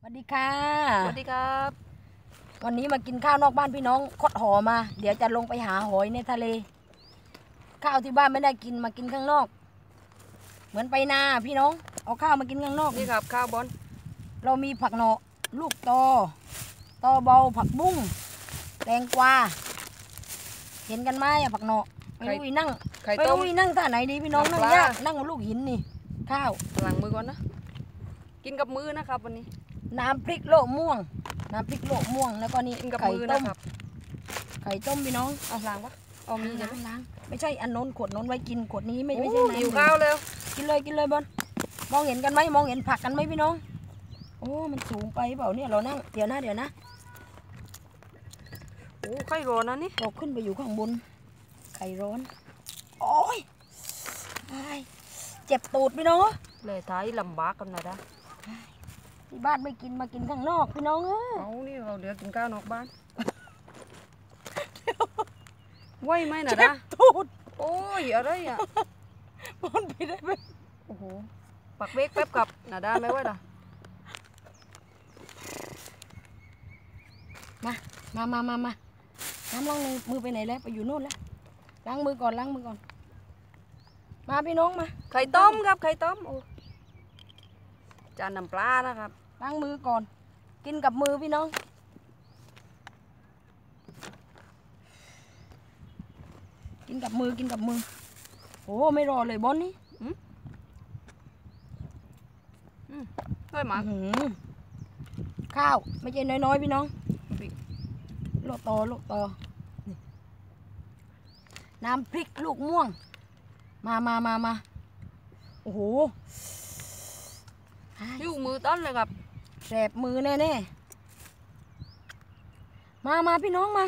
สวัสดีค่ะสวัสดีครับ วันนี้มากินข้าวนอกบ้านพี่น้องคดหอมา เดี๋ยวจะลงไปหาหอยในทะเล ข้าวที่บ้านไม่ได้กินมากินข้างนอก เหมือนไปนาพี่น้อง เอาข้าวมากินข้างนอกนี่ครับ ข้าวบอลเรามีผักหนอลูกตอตอเบาผักบุ้งแตงกวาเห็นกันไหมอะผักหนอไม่รู้อีนั่งไข่ไม่ต้มรู้อีนั่งท่าไหนดีพี่น้องนั่งน้ำปลายยากนั่งบนลูกหินนี่ ข้าวหลังมือก่อนนะ กินกับมือนะครับวันนี้ น้ำพริกโลกม่วง น้ำพริกโลกม่วงแล้วก็นี่กินกับไข่มือต้นะมครับ ไข่ต้มพี่น้องเอาล้างปะเอามีใช่ไหมล้างไม่ใช่อันโน้นขวดโน้นไว้กินขวดนี้ไม่ไม่โอ้ใช่น้ำหิวข้าวเร็วกินเลยกินเลยบอลมองเห็นกันไหมมองเห็นผักกันไหมพี่น้อง โอ้มันสูงไปเปล่าเนี่ยเรานั่งเดี๋ยวนะเดี๋ยวนะ โอ้ไข่ร้อนนะนี่เราขึ้นไปอยู่ข้างบน ไข่ร้อน โอ้ยไอ้เจ็บตูดพี่น้อง เลยท้ายลำบากกันหน่อยนะ ที่บ้านไม่กินมากินข้างนอกพี่น้องเออเอานี่เราเดี๋ยวกินข้าวนอกบ้านไหวไหมน่ะเจ็นะบตูดโอ้ยอะไรอะบอลไปได้ไหมโอ้โหปักเบรกแป๊บกับน่ะได้ไหมวะล่ะมามามามามาน้ำล้างมือไปไหนแล้วไปอยู่โน่นแล้วล้างมือก่อนล้างมือก่อน มาพี่น้องมาไข่ต้มครับไข่ต้มโอ้จานน้ำปลานะครับ ล้างมือก่อน กินกับมือพี่น้อง กินกับมือกินกับมือ โอ้ไม่รอเลยบอลนี่ด้วยหมาอื้อหือข้าว ไม่ใช่น้อยๆพี่น้องพริกโลกโตโลกโตนี่น้ำพริกลูกม่วง มามามามาโอ้โหหิวมือต้นเลยครับ แสบมือแน่ๆ มามาพี่น้องมา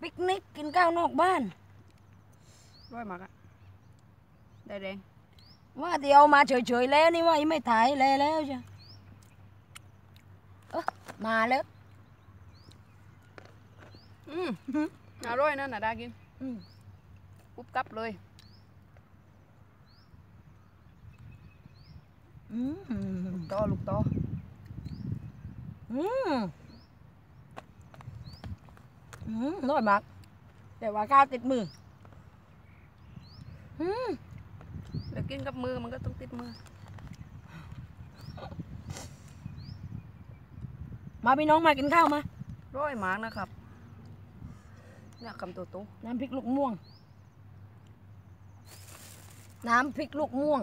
ปิกนิกกินข้าวนอกบ้านด้วยหมักอะได้แดงว่าเดี๋ยวมาเฉยๆแล้วนี่ว่ายังไม่ถ่ายแล้วแล้วจ้ะเออมาแล้วอืมอร่อยนะน่าได้กิน อืมปุ๊บกับเลย อืมต่อลูกต่ออืมอืมน้อยมาก แต่ว่าข้าวติดมือ อืมแล้วกินกับมือมันก็ต้องติดมือ มาพี่น้องมากินข้าวมา ร้อยหมากนะครับเนี่ยคำโตโตน้ำพริกลูกม่วง น้ำพริกลูกม่วง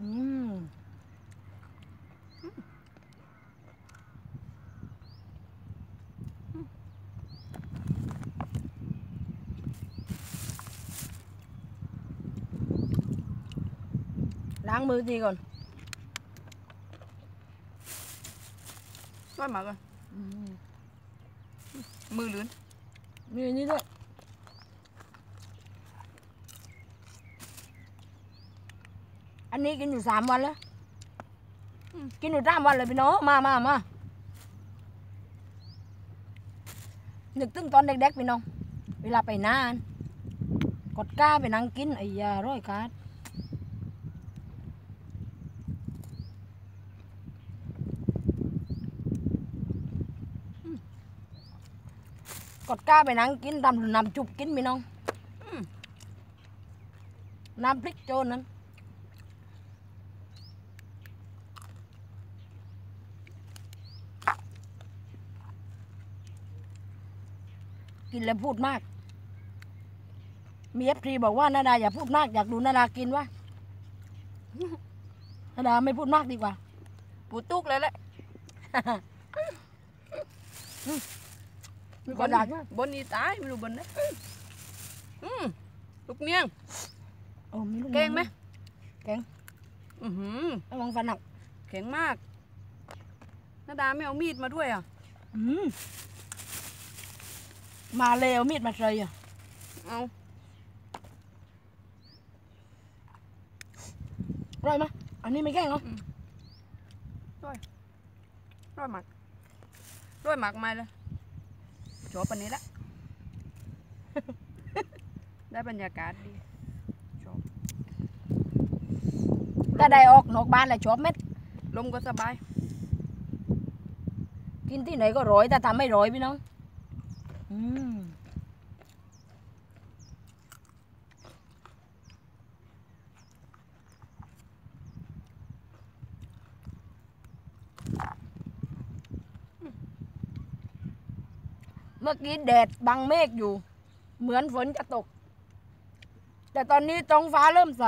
อืมล้างมือทีก่อนร้อยหมากเลย อืม มือลื่ นี้กินอยู่สามวันแล้วกินอยู่สามวันเลยพี่น้องมามามานึกถึงตอนเด็กๆพี่น้อง เวลาไปนานกดก้าไปนั่งกินไอ้ยาร้อยคาดกดก้าไปนั่งกินตำน้ำจุบกินพี่น้องน้ำพริกโจนนั้น กินแล้วพูดมาก มีเอฟซีบอกว่านาดาอย่าพูดมากอยากดูนาดากินวะนาดาไม่พูดมากดีกว่า ปูตุกเลยแหละมีกระดาษมากบนนี้ตายไม่รู้บนไหนอืมลูกเนียง โอ้มีลูกแกงไหมแกงอือหือระวังฟันหักแข็งมากนาดาไม่เอามีดมาด้วยอะอืม มาเลยเอามีดมาเลยอะเอาอร่อยไหมยอันนี้ไม่แกล้งเหรอร้อยหมักร้อยหมักมาเลยช อืมเมื่อกี้แดดบังเมฆอยู่ เหมือนฝนจะตก แต่ตอนนี้ท้องฟ้าเริ่มใส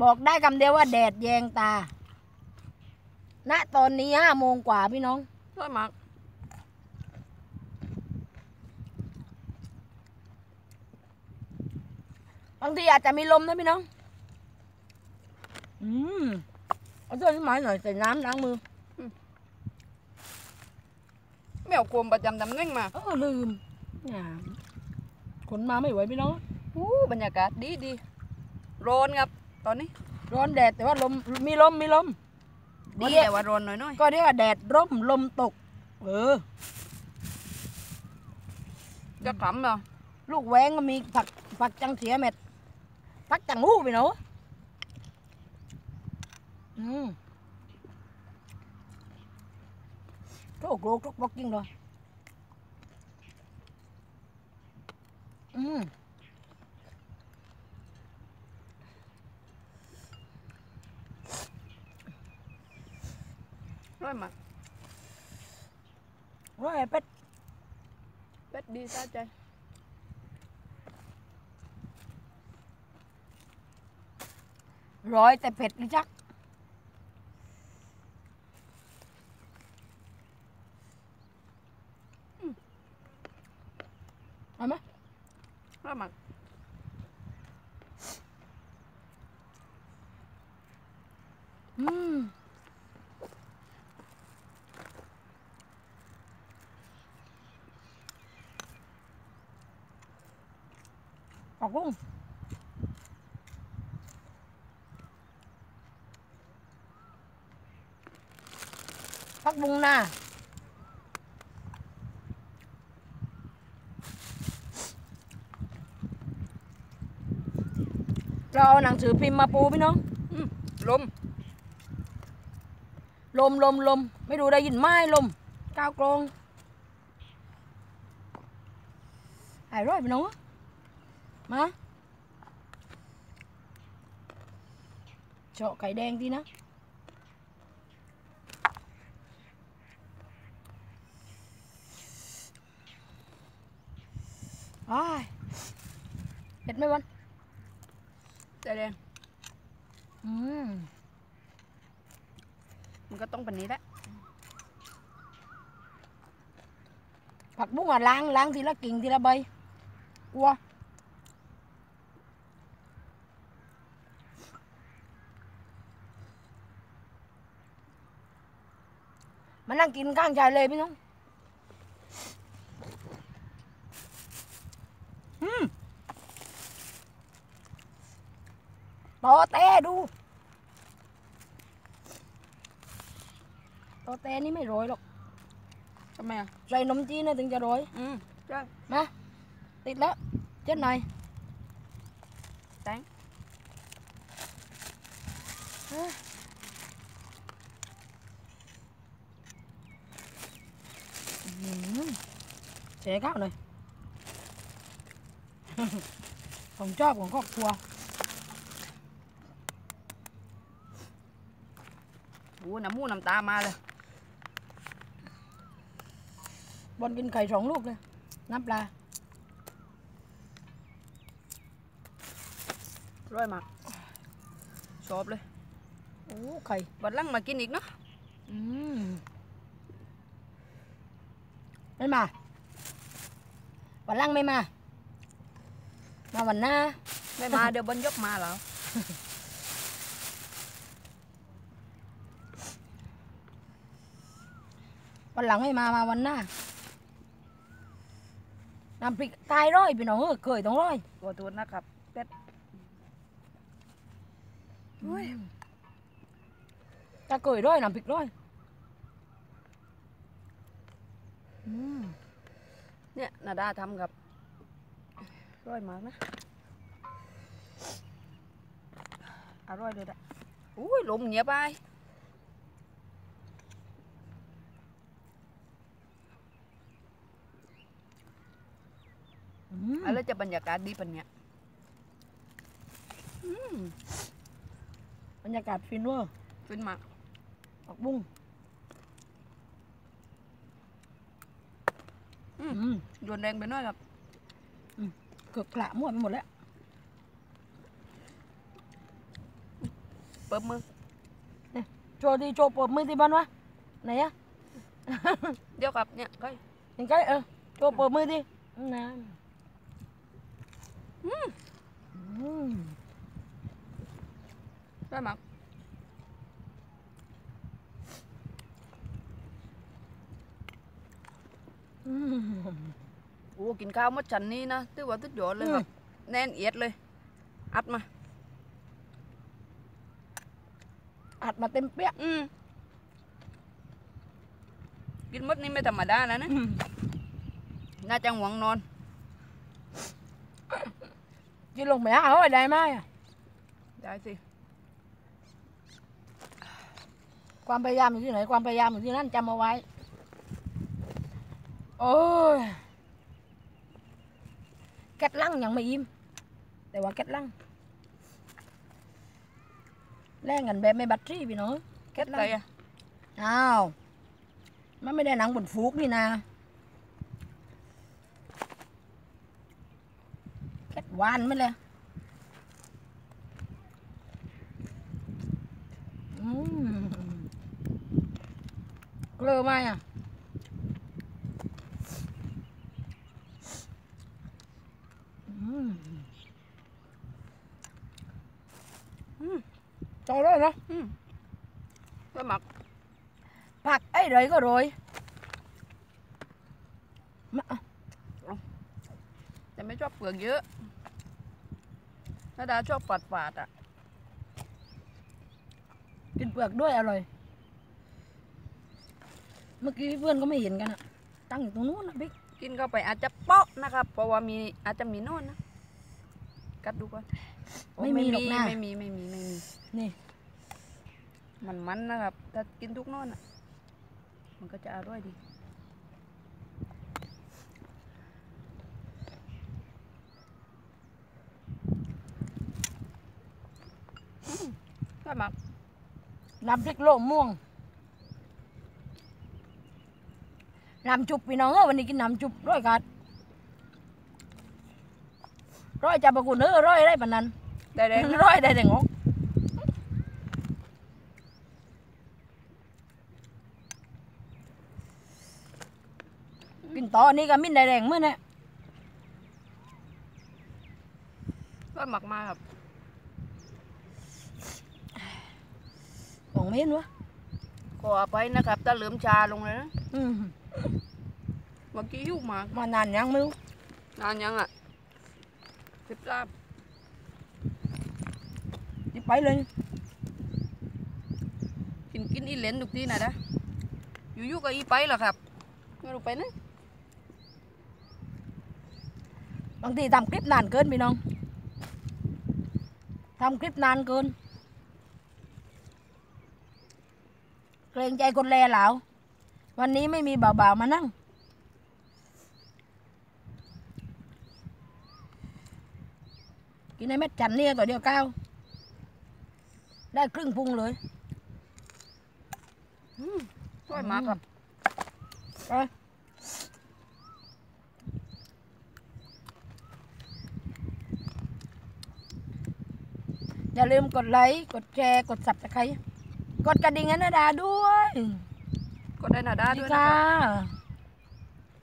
บอกได้คำเดียวว่าแดดแยงตา ณ ตอนนี้ห้าโมงกว่าพี่น้องร้อยมัก บางทีอาจจะมีลมนะพี่น้อง อืมเอาเสื้อที่ไม้หน่อยใส่น้ำล้างมือไม่เอาโคมประจำตำแหน่งมาเออลืมเนี่ยขนมาไม่ไหวพี่น้องอู้บรรยากาศดีดีร้อนครับ ตอนนี้ ร้อนแดดแต่ว่าลมมีลมมีลมดีเรียกแต่ว่าร้อนหน่อยก็เรียกว่าแดดร่มลมตก เออๆจะขำเหรอลูกแหวงก็มีผักผักจังเสียเม็ด ผักจังหูพี่น้องอืมโรคโรคทุกบล็อกกิ้งเลยอืม ร้อยหมักร้อยเป็ดเป็ดดีซะใจร้อยแต่เผ็ดลิจัก เอาไหมร้อยหมักอืมผักบุ้งผั กบุ้งนาเราเอาหนังสือพิมพ์มาปูพี่น้องอืมลม ลมลมลม ไม่ดูได้ยินไหม้ลม ก้าวกรองหายร้อยไปน้องมาเจาะไข่แดงดีนะ อ้ายเผ็ดไหมวันใจแดงอืมมันก็ต้องเป็นนี้แหละผักบุ้งอะล้างล้างทีละกิ่งทีละใบกลัวมานั่งกินข้างชายเลยพี่น้อง โตเต้ดูโตเต้นี่ไม่โรยหรอกทำไมอะใส่นมจีนนะถึงจะโรยอืมใช่มาติดแล้วเจ็ดหน่อยแตงอื้อหือเสียข้าวหน่อยของชอบของครอบครัว โอ้น้ำมูกน้ำตามาเลย บอลกินไข่สองลูกเลย น้ำปลาร้อยหมักชอบเลย โอ้ ไข่วันหลังมากินอีกเนาะอืมไม่มาวันหล่างไม่มา มาวันหน้า ไม่มา เดี๋ยวบนยกมาแล้ว วันหลังไม่มามาวันหน้าน้ำพริกตายร้อยพี่น้องเออเคยต้องร้อยขอโทษนะครับเป็ดโอ้ยถ้าเคยร้อยน้ำพริกร้อยอืมเนี่ยนาดาทำกับร้อยหมากนะอร่อยเลยอะอุ้ยลมเหนียบไป อืมอะไรจะบรรยากาศดีปะเนี่ยอืมบรรยากาศฟินเวอร์ฟินมากผักบุ้งอืมอืมโยนแรงไปหน่อยครับเกือบกระมั่วไปหมดแล้ว เปิบมือโชว์ดีโชว์ปรบมือที่บ้านวะ ไหนอะเดี๋ยวครับเนี่ยใกล้ยังไงเออ โชว์ปรบมือดินะอืม ได้มากอืมโอ้กินข้าวหมดฉันนี่นะถือว่าสุดยอดเลยครับ แน่นเอียดเลย อัดมา อัดมาเต็มเปี้ยอืมกินหมดนี่ไม่ธรรมดาแล้วนะ น่าจะห่วงนอน กินลงไปหาเขาได้ไหมอะได้สิความพยายามอยู่ที่ไหนความพยายามอยู่ที่นั่นจ หวานไหมเลยอืมเกลือไหมอะอืมอืมจอเลยนะอืมได้มากผักไอ้ไรก็โรยมาอะไม่ชอบเปลือกเยอะ นาดาชอบฝาดฝาดๆอะ กินเปลือกด้วยอร่อย เมื่อกี้เพื่อนก็ไม่เห็นกันอะตั้งอยู่ตรงนู้นนะบิ๊ก กินเข้าไปอาจจะเปาะนะครับ เพราะว่ามีอาจจะมีโน่นนะ กัดดูก่อนโอ้ไม่มีหรอกนะ ไม่มีไม่มีไม่มี นี่ มันมันๆนะครับ ถ้ากินทุกโน่นอะ มันก็จะอร่อยดีอืมได้มาก น้ำพริกโลมม่วงน้ำจุบพี่น้องเออวันนี้กินน้ำจุบร้อยกัดร้อยจะประกุนเออร้อยได้ปานนั้นได้แดงร้อยได้แต่งอกกินต่อนี่ก็มิ้นได้แดงเมื่อเนี่ยได้หมักมาครับ ของเม้นวะขออภัยนะครับถ้าเหลือมชาลงเลยนะอืมเมื่อกี้ยุ่งมากมานานยังไม่รู้นานยังอะสิบลาบที่ไปเลยกินกินอีเหลนทุกทีนะนะอยู่ๆก็อีไปเหรอครับไม่รู้ไปนะบางทีทำคลิปนานเกินพี่น้องทำคลิปนานเกิน กรงใจคนแลเหลาวันนี้ไม่มีบ่าวๆมานั่ง กินในเม็ดจันเนี่ยตัวเดียวก้าวได้ครึ่งพุงเลยช่วยมากครับไปอย่าลืมกดไลค์ กดแชร์ กดสับตะไคร้ กดกระดิ่งให้นาดาด้วยก็ได้นาดาสวัสด้ดีวยนะค่ะครับ